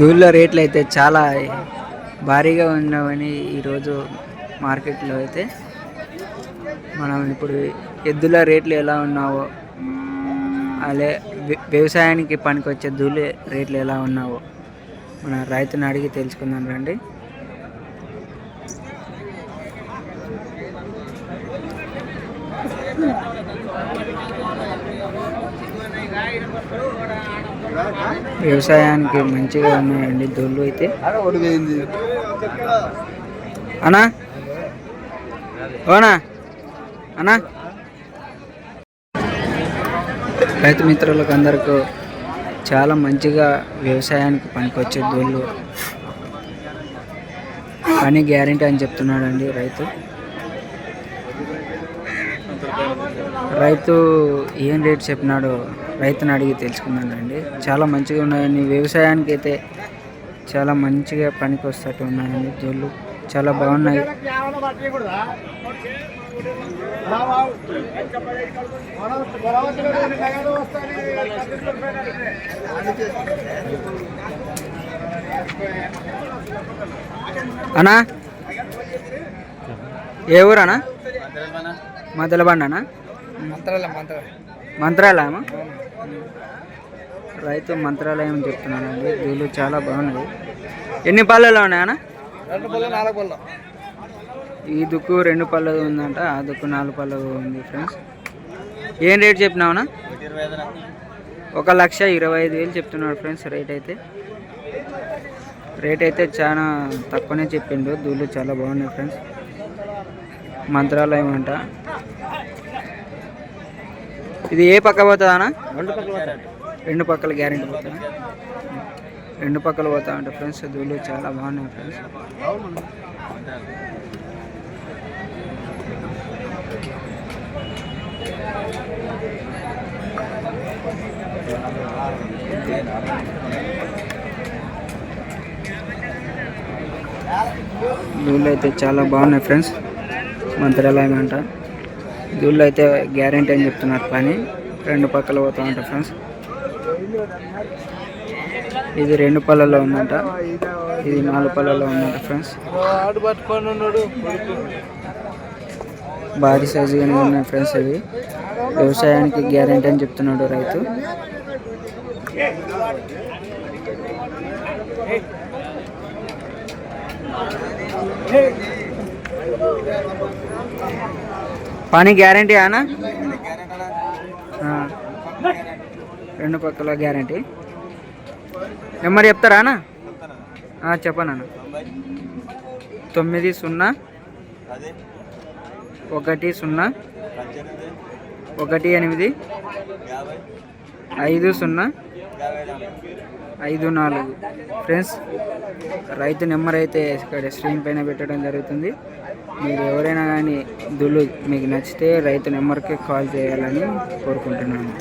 ధూళ్ళ రేట్లు అయితే చాలా భారీగా ఉన్నవని ఈరోజు మార్కెట్లో అయితే మనం ఇప్పుడు ఎద్దుల రేట్లు ఎలా ఉన్నావో అలే వ్యవసాయానికి వ్యవసాయానికి పనికొచ్చే ధూళి రేట్లు ఎలా ఉన్నావో మన రైతుని అడిగి తెలుసుకుందాం రండి. వ్యవసాయానికి మంచిగా ఉన్నాయండి దొల్లు అయితే. అనా ఓనా? అనా రైతు మిత్రులకు అందరికీ చాలా మంచిగా వ్యవసాయానికి పనికొచ్చే దోళ్ళు పని గ్యారెంటీ అని చెప్తున్నాడండి రైతు. రైతు ఏం రేట్ చెప్పినాడో రైతుని అడిగి తెలుసుకున్నానండి చాలా మంచిగా ఉన్నాయండి. వ్యవసాయానికి అయితే చాలా మంచిగా పనికి వస్తట్టు ఉన్నాయండి. జోళ్ళు చాలా బాగున్నాయి. అన్నా? ఏ ఊరు అనా మదలబండనా మంత్రాలయమా రైతు మంత్రాలయం చెప్తున్నానండి. వీళ్ళు చాలా బాగున్నాయి. ఎన్ని పళ్ళలో ఉన్నాయన్నా? రెండు పళ్ళు నాలుగు పళ్ళు. ఈ దుక్కు రెండు పళ్ళు ఉందంట ఆ దుక్కు నాలుగు పళ్ళు ఉంది ఫ్రెండ్స్. ఏం రేట్ చెప్పినావునా? ఒక లక్ష ఇరవై ఐదు వేలు చెప్తున్నాడు ఫ్రెండ్స్ రేట్ అయితే. రేట్ అయితే చాలా తక్కువనే చెప్పిండు. దూళ్ళు చాలా బాగున్నాయి ఫ్రెండ్స్. మంత్రాలయం అంట. ఇది ఏ పక్క పోతుందా రెండు పక్కల గ్యారెంటీ పోతుందా? రెండు పక్కల పోతా అంటే ఫ్రెండ్స్ దూళ్ళు చాలా బాగున్నాయి ఫ్రెండ్స్. దూళ్ళు అయితే చాలా బాగున్నాయి ఫ్రెండ్స్. మంత్రాలయం అంట. దూళ్ళు అయితే గ్యారెంటీ అని చెప్తున్నారు పని రెండు పక్కల పోతా ఉంటా ఫ్రెండ్స్. ఇది రెండు పళ్ళలో ఉందంట. ఇది నాలుగు పళ్ళలో ఉందంట ఫ్రెండ్స్. భారీ పట్టుకొని ఉన్నాడు భారీ సైజుగానే ఉన్నాయి ఫ్రెండ్స్ ఇవి. వ్యవసాయానికి గ్యారెంటీ అని చెప్తున్నాడు రైతు. పని గ్యారెంటీ ఆ. రెండు పక్కల గ్యారెంటీ. నెంబర్ చెప్తారా అన్న? చెప్పను అన్న తొమ్మిది సున్నా. ఒకటి సున్నా. ఒకటి ఎనిమిది. ఐదు సున్నా. ఐదు నాలుగు. ఫ్రెండ్స్ రైతు నెంబర్ అయితే ఇక్కడ స్క్రీన్ పైన పెట్టడం జరుగుతుంది. మీరు ఎవరైనా కానీ దుళ్ళు మీకు నచ్చితే రైతు నెంబర్కి కాల్ చేయాలని కోరుకుంటున్నాను.